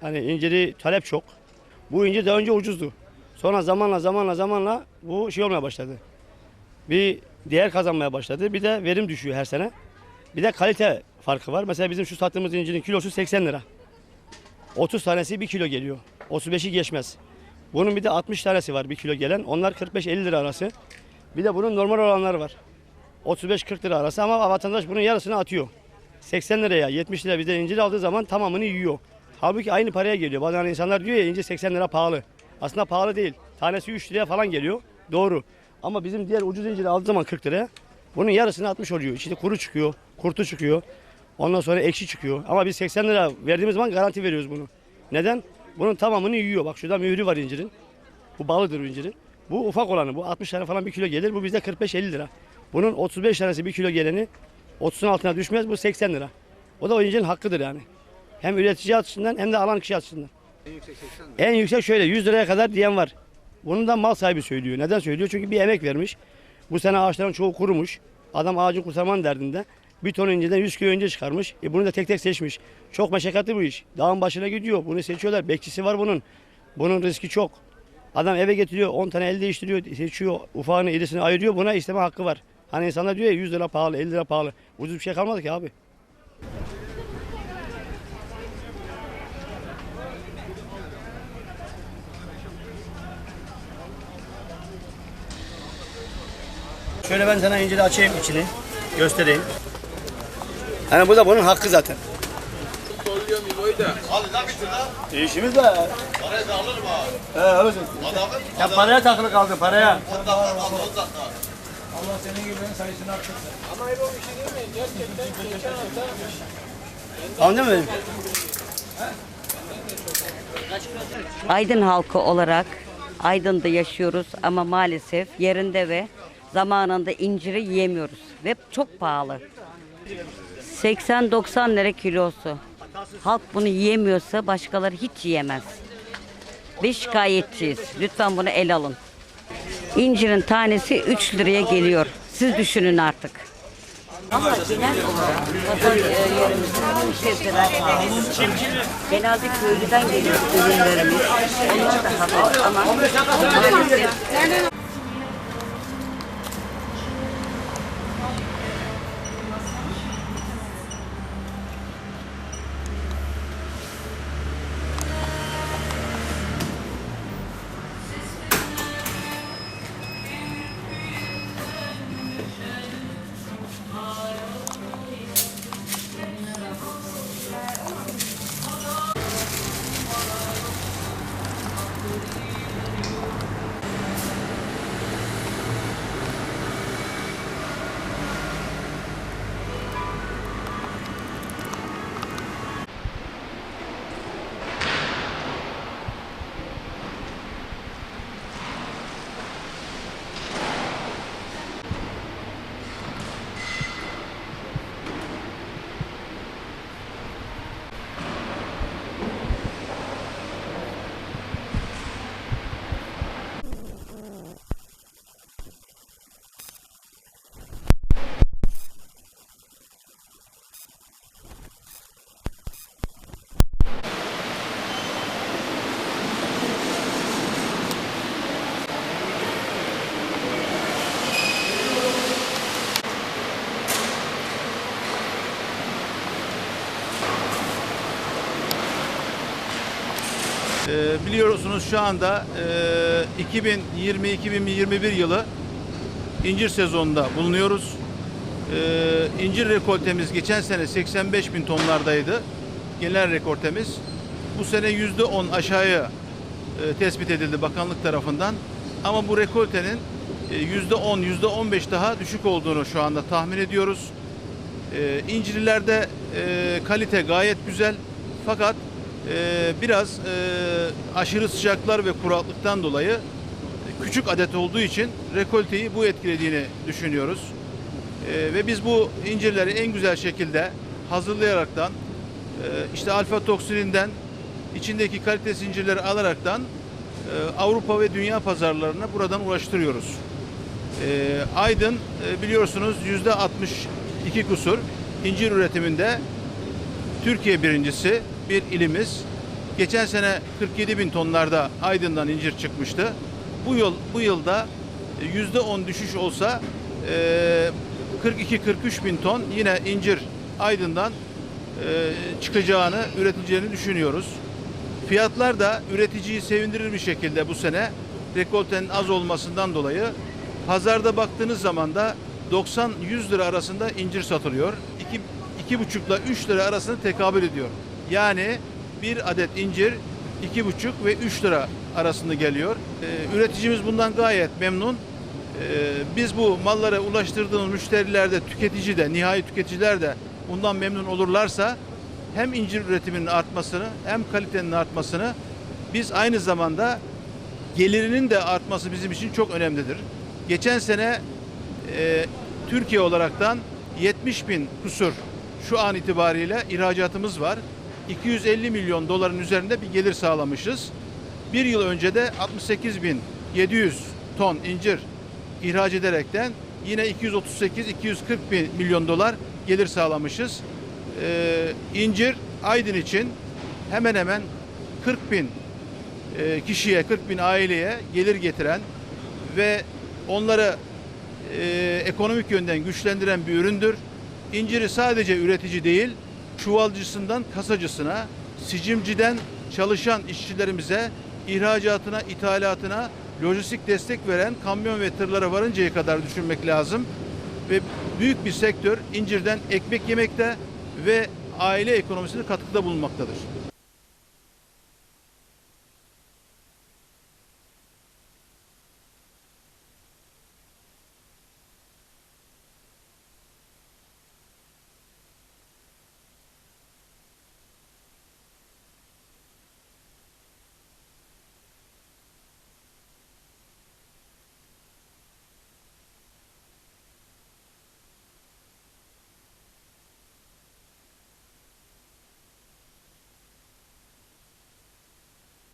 Hani inciri talep çok. Bu incir daha önce ucuzdu. Sonra zamanla zamanla zamanla bu şey olmaya başladı. Bir değer kazanmaya başladı. Bir de verim düşüyor her sene. Bir de kalite farkı var. Mesela bizim şu sattığımız incirin kilosu 80 lira. 30 tanesi 1 kilo geliyor. 35'i geçmez. Bunun bir de 60 tanesi var 1 kilo gelen. Onlar 45-50 lira arası. Bir de bunun normal olanları var. 35-40 lira arası ama vatandaş bunun yarısını atıyor. 80 liraya 70 lira bizden incir aldığı zaman tamamını yiyor. Halbuki aynı paraya geliyor. Bazen insanlar diyor ya incir 80 lira pahalı. Aslında pahalı değil. Tanesi 3 liraya falan geliyor. Doğru. Ama bizim diğer ucuz inciri aldığı zaman 40 liraya bunun yarısını atmış oluyor. İçinde kuru çıkıyor, kurtu çıkıyor. Ondan sonra ekşi çıkıyor. Ama biz 80 lira verdiğimiz zaman garanti veriyoruz bunu. Neden? Bunun tamamını yiyor. Bak şurada mührü var incirin. Bu bağlıdır bu incirin. Bu ufak olanı. Bu 60 tane falan bir kilo gelir. Bu bizde 45-50 lira. Bunun 35 tanesi bir kilo geleni 30'un altına düşmez. Bu 80 lira. O da o incirin hakkıdır yani. Hem üretici açısından hem de alan kişi açısından. En yüksek şöyle 100 liraya kadar diyen var. Bunu da mal sahibi söylüyor. Neden söylüyor? Çünkü bir emek vermiş. Bu sene ağaçların çoğu kurumuş. Adam ağacı kurtarman derdinde. Bir ton inceden 100 kilo ince çıkarmış. E bunu da tek tek seçmiş. Çok meşakkatli bu iş. Dağın başına gidiyor. Bunu seçiyorlar. Bekçisi var bunun. Bunun riski çok. Adam eve getiriyor. 10 tane el değiştiriyor. Seçiyor. Ufağını irisini ayırıyor. Buna isteme hakkı var. Hani insanlar diyor ya 100 lira pahalı, 50 lira pahalı. Ucuz bir şey kalmadı ki abi. Şöyle ben sana inciri açayım içini. Göstereyim. Hani bu da bunun hakkı zaten. İşimiz de. Parayı da alırım abi. He alırsın. Adamın Ya paraya takılı kaldı paraya. on dakika kaldı dakika. Allah senin gibilerin sayısını arttırsın. Anladın mı? Aydın halkı olarak Aydın'da yaşıyoruz ama maalesef yerinde ve zamanında inciri yiyemiyoruz ve çok pahalı. 80-90 lira kilosu. Halk bunu yiyemiyorsa başkaları hiç yiyemez. Ve şikayetçiyiz. Lütfen bunu el alın. İncirin tanesi 3 liraya geliyor. Siz düşünün artık. Ama genel olarak pazar yerimizde bu sebzeler. Genelde köylüden geliyor ürünlerimiz. Onlar da hafif ama maalesef biliyorsunuz şu anda e, 2020-2021 yılı incir sezonunda bulunuyoruz. Ee, incir rekoltemiz geçen sene 85 bin tonlardaydı. Genel rekortemiz. Bu sene yüzde 10 aşağıya e, tespit edildi bakanlık tarafından. Ama bu rekoltenin e, yüzde 10, yüzde 15 daha düşük olduğunu şu anda tahmin ediyoruz. Ee, İncirlilerde e, kalite gayet güzel fakat e, biraz e, aşırı sıcaklar ve kuraklıktan dolayı küçük adet olduğu için rekolteyi bu etkilediğini düşünüyoruz. E, ve biz bu incirleri en güzel şekilde hazırlayaraktan e, işte alfa toksininden içindeki kalite zincirleri alaraktan e, Avrupa ve dünya pazarlarına buradan ulaştırıyoruz. E, Aydın biliyorsunuz yüzde 62 kusur incir üretiminde Türkiye birincisi bir ilimiz. Geçen sene 47 bin tonlarda Aydın'dan incir çıkmıştı. Bu yıl bu yılda yüzde 10 düşüş olsa e, 42-43 bin ton yine incir Aydın'dan e, çıkacağını, üretileceğini düşünüyoruz. Fiyatlar da üreticiyi sevindirir bir şekilde bu sene rekoltenin az olmasından dolayı pazarda baktığınız zaman da 90-100 lira arasında incir satılıyor. 2 2,5 ile 3 lira arasında tekabül ediyor. Yani bir adet incir 2,5 ve 3 lira arasında geliyor. Ee, üreticimiz bundan gayet memnun. Ee, biz bu mallara ulaştırdığımız müşteriler de tüketici de nihai tüketiciler de bundan memnun olurlarsa hem incir üretiminin artmasını hem kalitenin artmasını biz aynı zamanda gelirinin de artması bizim için çok önemlidir. Geçen sene e, Türkiye olaraktan 70 bin kusur şu an itibariyle ihracatımız var. 250 milyon doların üzerinde bir gelir sağlamışız. Bir yıl önce de 68 bin 700 ton incir ihraç ederekten yine 238-240 bin milyon dolar gelir sağlamışız. Ee, incir Aydın için hemen hemen 40 bin e, kişiye, 40 bin aileye gelir getiren ve onları e, ekonomik yönden güçlendiren bir üründür. İnciri sadece üretici değil, çuvalcısından kasacısına, sicimciden çalışan işçilerimize, ihracatına, ithalatına lojistik destek veren kamyon ve tırlara varıncaya kadar düşünmek lazım. Ve büyük bir sektör incirden ekmek yemekte ve aile ekonomisine katkıda bulunmaktadır.